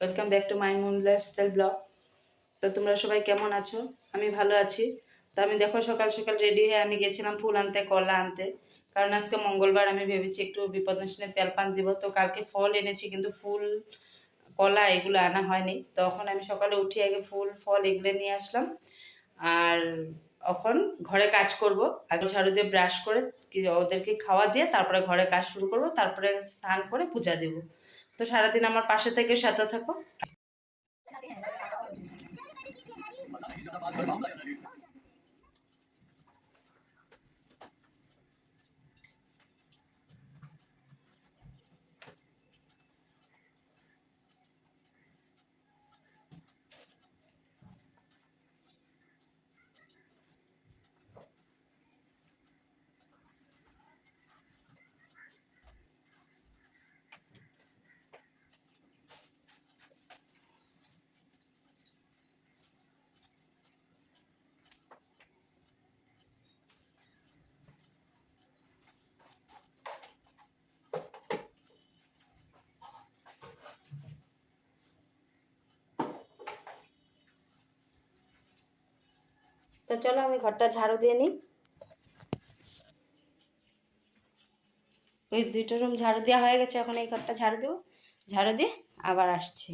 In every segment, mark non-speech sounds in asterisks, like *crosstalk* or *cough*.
Welcome back to my Moon lifestyle blog তো তোমরা সবাই কেমন আছো? আমি ভালো আছি। তো আমি দেখো সকাল সকাল রেডি হয়ে আমি গেছিলাম ফুল আনতে, কলা আনতে। কারণ আজকে মঙ্গলবার আমি ভেবেছি একটু বিপদনাশনের তেল পান দিব। তো কালকে ফল এনেছি, কিন্তু ফুল, কলা এগুলো আনা হয়নি। তখন আমি সকালে উঠে আগে ফুল, ফল এগুলো নিয়ে আসলাম। আর এখন ঘরে কাজ করব। আগে ঝাড়ু দিয়ে ব্রাশ করে ওদেরকে খাওয়া দিয়ে তারপরে ঘরে কাজ শুরু করব। তারপরে স্নান করে পূজা দেব। তো সারাদিন আমার পাশে থেকে সাথে থাকো। *laughs* তো চলো আমি ঘরটা ঝাড়ু দিয়ে নিই। ওই দুটো রুম ঝাড়ু দেওয়া হয়ে গেছে, এখন এই ঘরটা ঝাড়ু দেবো। ঝাড়ু দিয়ে আবার আসছি।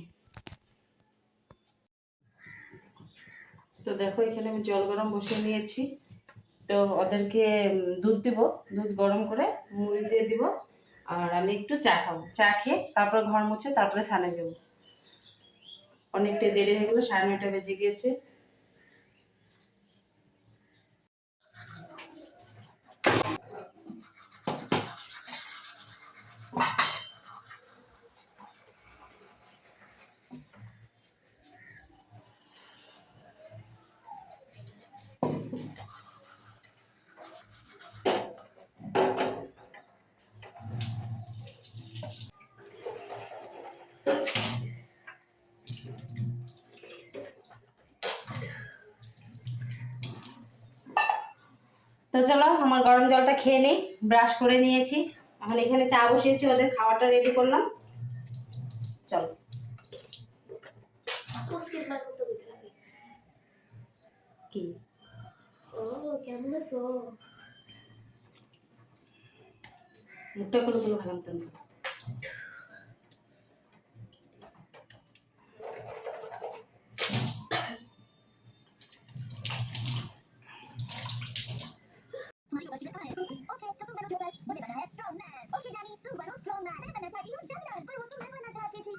তো দেখো, এখানে আমি জল গরম বসিয়ে নিয়েছি। তো ওদেরকে দুধ দিব, দুধ গরম করে মুড়ি দিয়ে দিব। আর আমি একটু চা খাব। চা খেয়ে তারপরে ঘর মুছে তারপরে সানে যাব। অনেকটাই দেরি হয়ে গেলো, সাড়ে নয়টা বেজে গিয়েছে। তো চলো আমার গরম জলটা খেয়ে নিই ব্রাশ করে নিয়েছি। এখন এখানে চা বসিয়েছি ওদের খাবারটা রেডি করলাম। চলো। কি? মুখটা কোনো কোনো ভালো তো है स्ट्रॉन्ग मैन ओके डैडी तुम बनो स्ट्रॉन्ग मैन मैं बनना चाहती हूँ जंगलर पर वो तो मैं बनना चाहती थी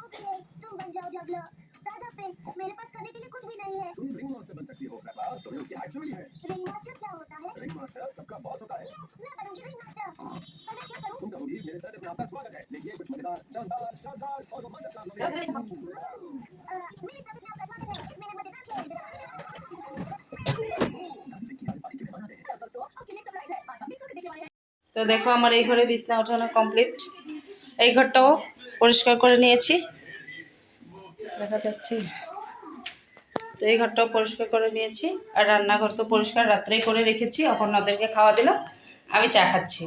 ओके तुम बन जाओ जंगलर दादा पे मेरे पास करने के लिए कुछ भी नहीं है तुम रिंग मास्टर बन सकती हो पेपा तुम्हें उसकी हाइट से है रिंग मास्टर क्या होता है। रिंग मास्टर सबका बॉस होता है। मैं बनूँगी रिंग मास्टर मैं क्या करूँ? তো দেখো আমার এই ঘরে বিছনা ওঠানো কমপ্লিট এই ঘরটাও পরিষ্কার করে নিয়েছি। দেখা যাচ্ছে। তো এই ঘরটাও পরিষ্কার করে নিয়েছি। আর রান্নাঘর তো পরিষ্কার রাত্রেই করে রেখেছি। এখন ওদেরকে খাওয়া দিলাম। আমি চা খাচ্ছি।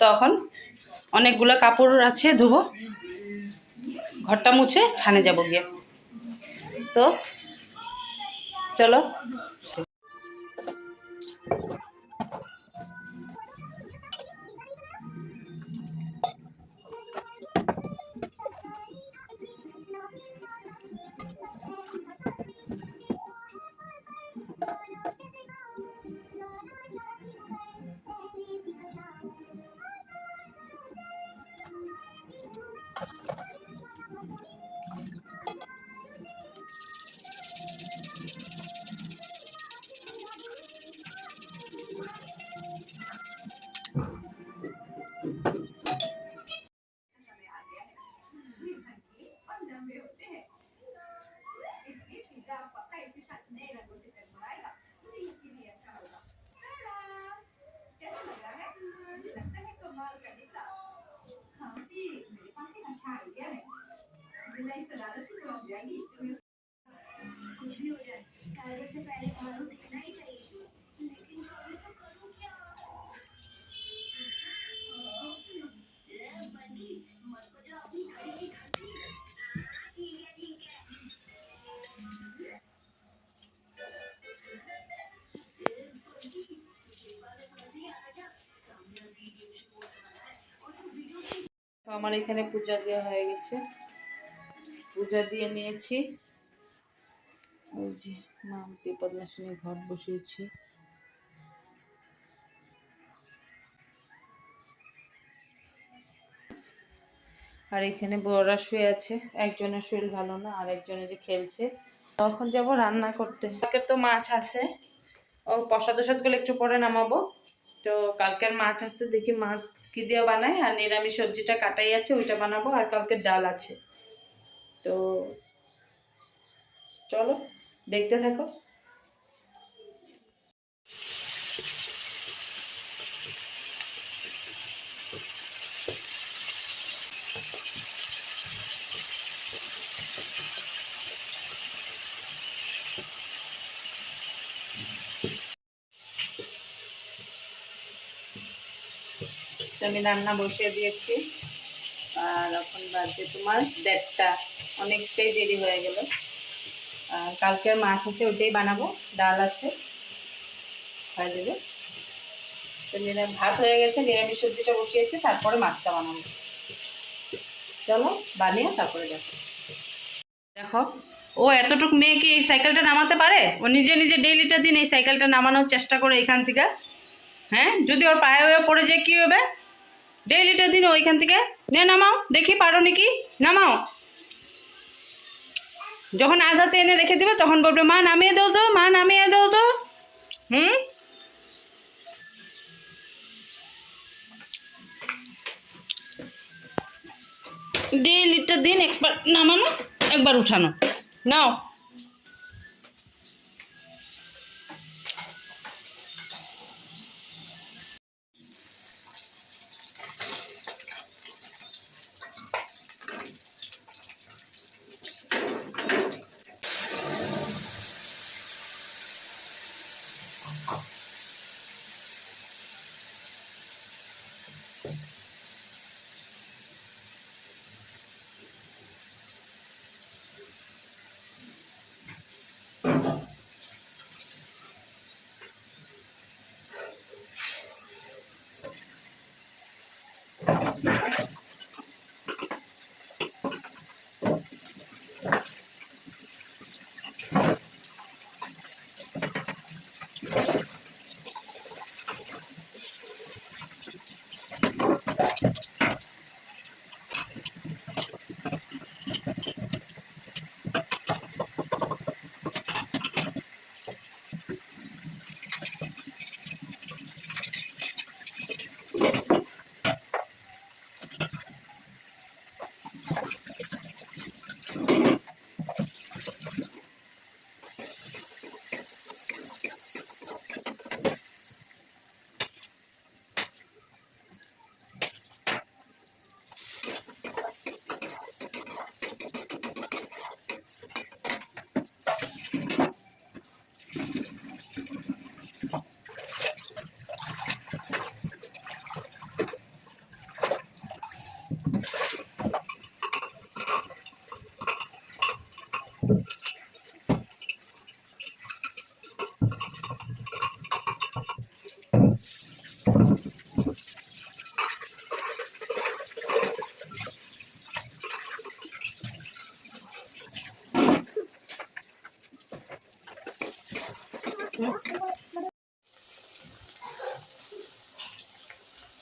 তখন অনেকগুলো কাপড় আছে ধুবো। ঘরটা মুছে ছানে যাব গিয়ে। তো চলো। আমার এখানে পূজা দেওয়া হয়ে গেছে। পূজা দিয়ে নিয়েছি। ওই যে মা বিপদনাশিনী ঘট বসিয়েছি। আর এখানে বড়রা শুয়ে আছে। একজনের শরীর ভালো না, আর একজনে যে খেলছে। তখন যাব রান্না করতে। তো মাছ আছে। ও প্রসাদগুলো একটু পরে নামাবো। তো কালকের মাছ আসছে দেখি মাছ কি দিয়ে বানাই আর নিরামিষ সবজিটা কাটাই আছে, ওইটা বানাবো। আর কালকে ডাল আছে। তো চলো, দেখতে থাকো। তো আমি রান্না বসিয়ে দিয়েছি। আর এখন বাজে তোমার দেড়টা। অনেকটাই দেরি হয়ে গেল। আর কালকের মাছ আছে ওইটাই বানাবো। ডাল আছে। হয়ে যাবে তো নিরাম ভাত হয়ে গেছে, নিরামিষ সবজিটা বসিয়েছি, তারপরে মাছটা বানাবো। চলো, বানিয়ে তারপরে দেখো। দেখো, ও এতটুক মেয়ে কি এই সাইকেলটা নামাতে পারে? ও নিজে নিজে ডেইলিটা দিন এই সাইকেলটা নামানোর চেষ্টা করে এখান থেকে। হ্যাঁ যদি ওর পায়ে পড়ে যায়, কী হবে? ডেইলিটা দিন ওইখান থেকে। নে, নামাও, দেখি পারো নাকি? নামাও। যখন আধাতে এনে রেখে দিবে, তখন বলবে, মা, নামিয়ে দাও তো, মা, নামিয়ে দাও তো। হুম? ডেইলিটা দিন একবার নামানো, একবার উঠানো। নাও।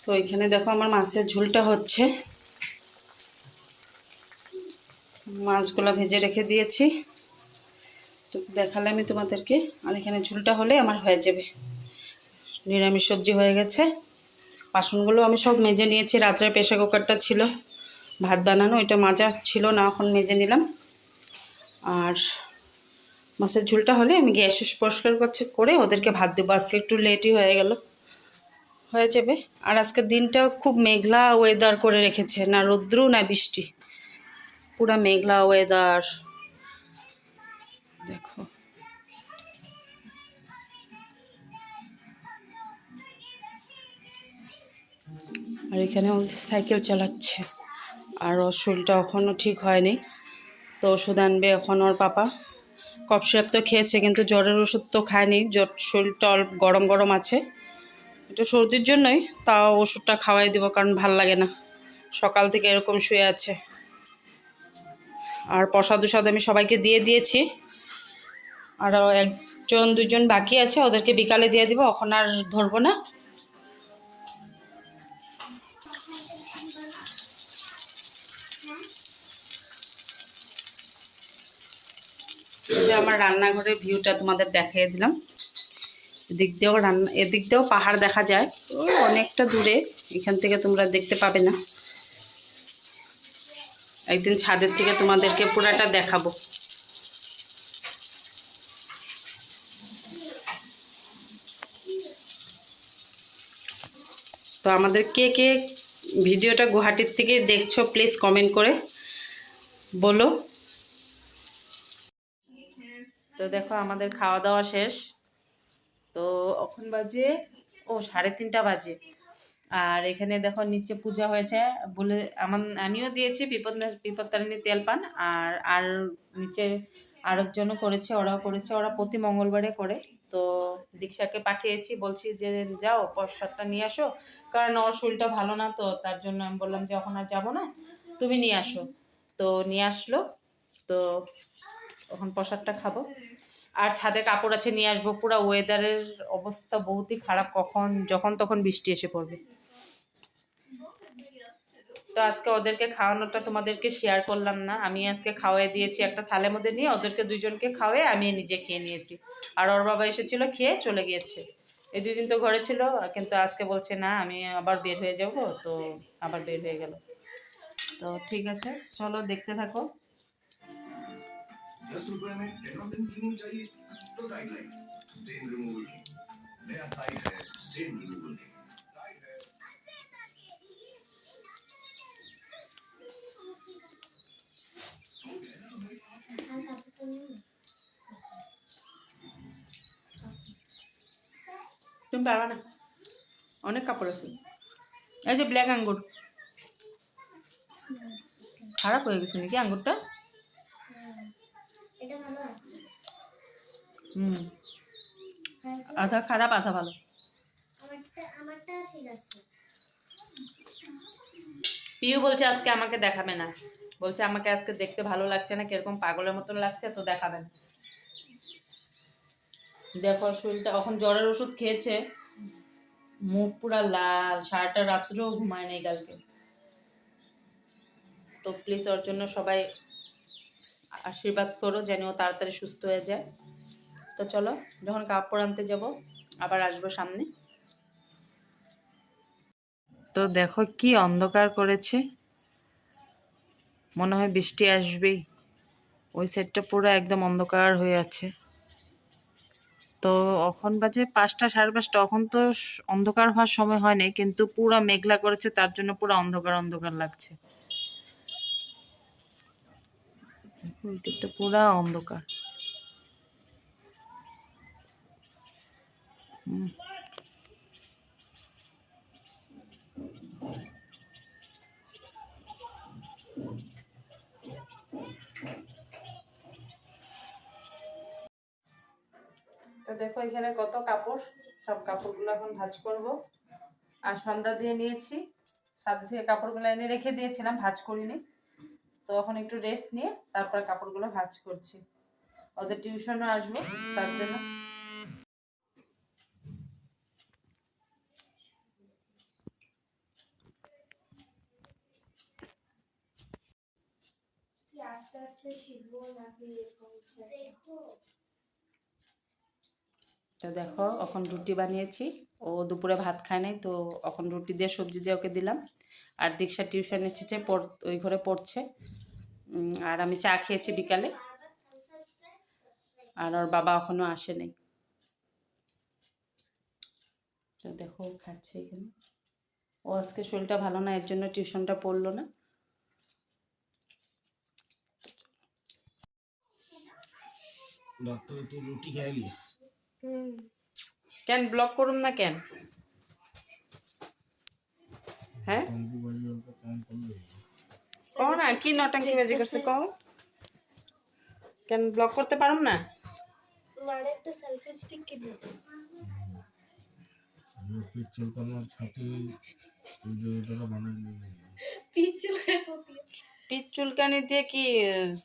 তো এখানে দেখো আমার মাছের ঝোলটা হচ্ছে। মাছগুলো ভেজে রেখে দিয়েছি। তো দেখালে আমি তোমাদেরকে, আর এখানে ঝোলটা হলে আমার হয়ে যাবে। নিরামিষ সবজি হয়ে গেছে। বাসনগুলো আমি সব মেজে নিয়েছি। রাত্রে প্রেশার কুকারটা ছিল। ভাত বানানো ওইটা মাজা ছিল না, এখন মেজে নিলাম। আর মাছের ঝোলটা হলে আমি গ্যাস পরিষ্কার করছে, করে ওদেরকে ভাত দেবো। আজকে একটু লেটই হয়ে গেল। হয়ে যাবে। আর আজকের দিনটা খুব মেঘলা ওয়েদার করে রেখেছে, না রৌদ্র, না বৃষ্টি। পুরা মেঘলা ওয়েদার দেখো। আর এখানে সাইকেল চালাচ্ছে। আর ওর শরীরটা এখনও ঠিক হয়নি। তো ওষুধ আনবে এখন ওর পাপা। কফ সিরাপ তো খেয়েছে, কিন্তু জ্বরের ওষুধ তো খায়নি। জ্বর, শরীরটা অল্প গরম গরম আছে। এটা সর্দির জন্যই তাও ওষুধটা খাওয়াই দেবো, কারণ ভালো লাগে না। সকাল থেকে এরকম শুয়ে আছে। আর প্রসাদ উসাদ আমি সবাইকে দিয়ে দিয়েছি। আরও একজন, দুজন বাকি আছে, ওদেরকে বিকালে দিয়ে দিব, এখন আর ধরবো না। আমার রান্নাঘরের ভিউটা তোমাদের দেখিয়ে দিলাম। এদিক দিয়েও রান্না, এদিক দিয়েও পাহাড় দেখা যায়। অনেকটা দূরে। এখান থেকে তোমরা দেখতে পাবে না। একদিন ছাদের থেকে তোমাদেরকে পুরাটা দেখাবো। তো আমাদের কে কে ভিডিওটা গুয়াহাটির থেকে দেখছ, প্লিজ কমেন্ট করে বলো। তো দেখো, আমাদের খাওয়া দাওয়া শেষ। তো এখন বাজে, ও সাড়ে তিনটা বাজে। আর এখানে দেখো নিচে পূজা হয়েছে বলে আমার, আমিও দিয়েছি বিপদ বিপত্তারিণী তেল পান আর আর নিচে আরেকজনও করেছে, ওরাও করেছে, ওরা প্রতি মঙ্গলবারে করে। তো দীক্ষাকে পাঠিয়েছি, বলছি যে যাও, প্রসাদটা নিয়ে আসো। কারণ ওর শরীরটা ভালো না তো, তার জন্য আমি বললাম যে এখন আর যাব না, তুমি নিয়ে আসো। তো নিয়ে আসলো, তো এখন প্রসাদটা খাব। আর ছাদে কাপড় আছে, নিয়ে আসব। পুরো ওয়েদারের অবস্থা বহুতই খারাপ কখন, যখন তখন বৃষ্টি এসে পড়বে। তো আজকে ওদেরকে খাওয়ানোটা তোমাদেরকে শেয়ার করলাম না। আমি আজকে খাওয়াই দিয়েছি একটা থালের মধ্যে নিয়ে, ওদেরকে দুজনকে খাওয়াই আমি নিজে খেয়ে নিয়েছি। আর ওর বাবা এসেছিল, খেয়ে চলে গিয়েছে। এই দুই দিন তো ঘরে ছিল, কিন্তু আজকে বলছে, না, আমি আবার বের হয়ে যাব। তো আবার বের হয়ে গেল। তো ঠিক আছে, চলো দেখতে থাকো। दस रुपए में डेवलपमेंट क्लीनिंग चाहिए तो टाइट लाइट स्टेन रिमूवल की नया टाइट है स्टेन रिमूवल की टाइट है আর কাপড়টা নিও না তুমি পারবা না অনেক কাপড় আছে এই যে ব্ল্যাক আঙ্গুর খারাপ হয়ে গেছে নাকি আঙ্গুরটা হুম। আধা খারাপ আধা ভালো। আমারটা ঠিক আছে। পিউ বলছে আজকে আমাকে দেখাবে না। বলছে আমাকে আজকে দেখতে ভালো লাগছে না কীরকম পাগলের মতন লাগছে তো দেখাবেন। দেখো শরীরটা এখন জ্বরের ওষুধ খেয়েছে। মুখ পুরা লাল সারাটা রাত্রেও ঘুমায় নেই কালকে। তো প্লিজ ওর জন্য সবাই আশীর্বাদ করো যেন ও তাড়াতাড়ি সুস্থ হয়ে যায়। তো চলো, যখন কাপড় আনতে যাব, আবার আসব সামনে। তো দেখো কি অন্ধকার করেছে। মনে হয় বৃষ্টি আসবেই। ওই সাইডটা পুরো একদম অন্ধকার হয়ে আছে। তো এখন বাজে পাঁচটা সাড়ে পাঁচটা, এখন তো অন্ধকার হওয়ার সময় হয় নাই, কিন্তু পুরো মেঘলা করেছে, তার জন্য পুরো অন্ধকার অন্ধকার লাগছে। পুরো অন্ধকার। তো দেখো এখানে কত কাপড়, সব কাপড়গুলো এখন ভাজ করব। আর সন্ধ্যা দিয়ে নিয়েছি ছাদ থেকে কাপড়গুলো এনে রেখে দিয়েছিলাম, ভাজ করিনি। তো এখন একটু রেস্ট নিয়ে তারপরে কাপড়গুলো ভাজ করছি। ওদের টিউশনও আসব, তার জন্য। আস্তে আস্তে শিখব নাকি এরকম দেখো তো দেখো এখন রুটি বানিয়েছি। ও দুপুরে ভাত খায় নাই তো এখন রুটি দিয়ে সবজি দিয়ে ওকে দিলাম। আর দীক্ষা টিউশন এসেছে পড় ওই ঘরে পড়ছে। আর আমি চা খেয়েছি বিকালে। আর ওর বাবা এখনও আসে নাই। তো দেখো ও খাচ্ছে এখানে। ও আজকে শরীরটা ভালো না এর জন্য টিউশনটা পড়ল না। ডাক্তার তুই রুটি খাইলি কেন ব্লক করুন না কেন? হ্যাঁ? কও না কি নটাঙ্কি বাজি করছে কও? কেন ব্লক করতে পারুম না? মারে একটা সেলফি স্টিক কিনে পিকচার করার সাথে ভিডিওটা বানাই নিয়ে পিচ চুলকানি দিয়ে কি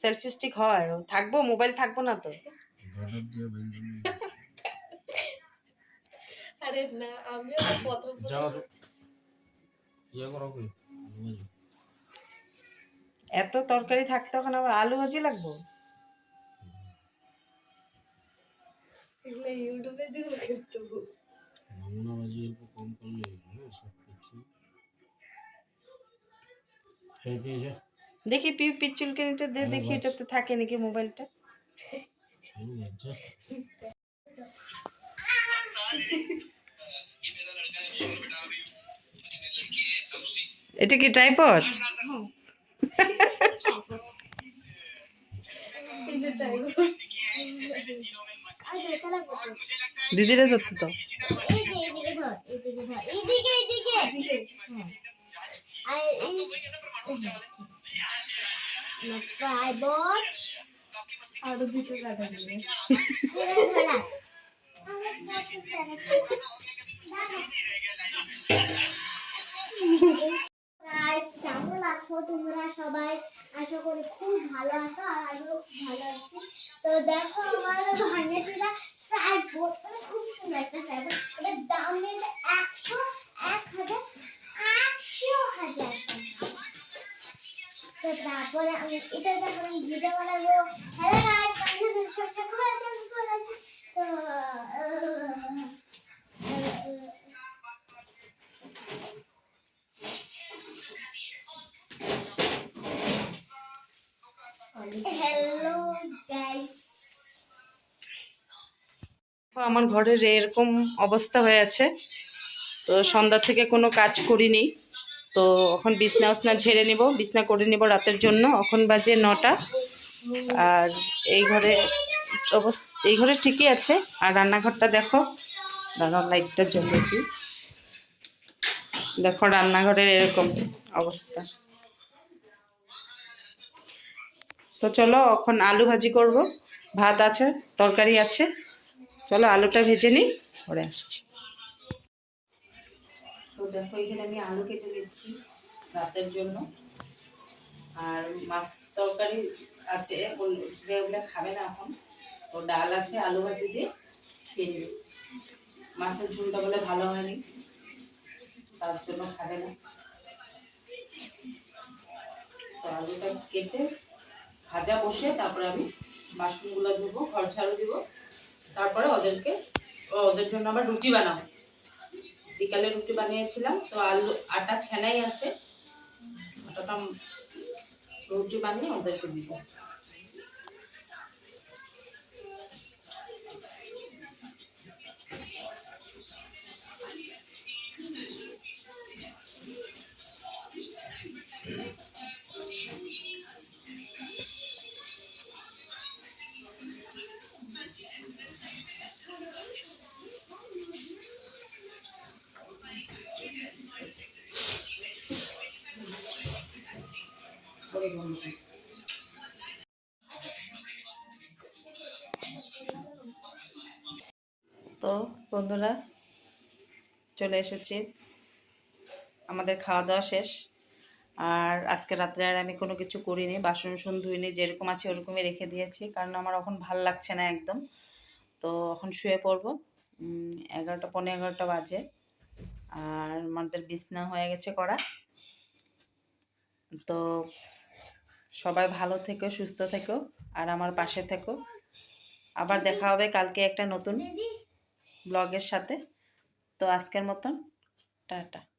সেলফি স্টিক হয়? থাকব? মোবাইল থাকব না তো? আরে না আমিও তো প্রথম ইয়ে করো কি? এত তরকারি থাকতে ওখানে আবার আলু ভাজি লাগবো? এগুলো ইউটিউবে দিব কিন্তু। নমুনা অল্প কম করলে হ্যাঁ সব কিছু। দেখি পি পিচ চুলকানিটা দিয়ে দেখি এটাতে থাকে নাকি মোবাইলটা এটা কি ট্রাইপড দিদিরা ধরতে তো এই বট আরও দুটো দিবে কেমন আছো? তোমরা সবাই আশা করি খুব ভালো আছো আর আমিও ভালো আছি তো দেখো আমার ভান্ডাটিটা প্রায় খুব একটা ফ্যাব্রিক এটার দাম নিয়েছে একশো তারপরে আমি এটা যখন আমি ভিডিও বানাবো। হ্যালো গাইস সবসময় খুব আছে আমি খুব আছি তো হ্যালো গাইস আমার ঘরের এরকম অবস্থা হয়ে আছে। তো সন্ধ্যা থেকে কোনো কাজ করিনি। তো এখন বিছনা উসনা ঝেড়ে নিব, বিছনা করে নিব রাতের জন্য। এখন বাজে নটা। আর এই ঘরে অবস্থা এই ঘরে ঠিকই আছে। আর রান্নাঘরটা দেখো দাঁড়াও লাইটটা জ্বলে দিই দেখো রান্নাঘরের এরকম অবস্থা। তো চলো, এখন আলু ভাজি করব। ভাত আছে, তরকারি আছে। চলো আলুটা ভেজে নিই, পরে আসছি। তো দেখো, এখানে আমি আলু কেটে নিচ্ছি রাতের জন্য। আর মাছ তরকারি আছে, ওগুলো খাবে না এখন। তো ডাল আছে, আলু ভাজি দিয়ে খেয়ে নেবে। মাছের ঝুলটা বলে ভালো হয়নি, তার জন্য খাবে না। তো আলুটা কেটে ভাজা বসে তারপরে আমি বাসনগুলো ধুবো, ঘর ঝাড়ু দিব। তারপরে ওদেরকে, ওদের জন্য আবার রুটি বানাবো। বিকালে রুটি বানিয়েছিলাম তো আলু আটা ছেনাই আছে। আটাটা রুটি বানিয়ে ওদেরকে দিব তো বন্ধুরা, চলে এসেছি। আমাদের খাওয়া দাওয়া শেষ। আর আজকে রাত্রে আর আমি কোনো কিছু করিনি, বাসন সুন ধুইনি, যেরকম আছে ওরকমই রেখে দিয়েছি, কারণ আমার এখন ভালো লাগছে না একদম। তো এখন শুয়ে পড়ব। এগারোটা পনেরো এগারোটা বাজে। আর আমাদের বিছনা হয়ে গেছে করা। তো সবাই ভালো থেকো, সুস্থ থেকো, আর আমার পাশে থেকো। আবার দেখা হবে কালকে একটা নতুন ব্লগের সাথে। তো আজকের মতন টাটা।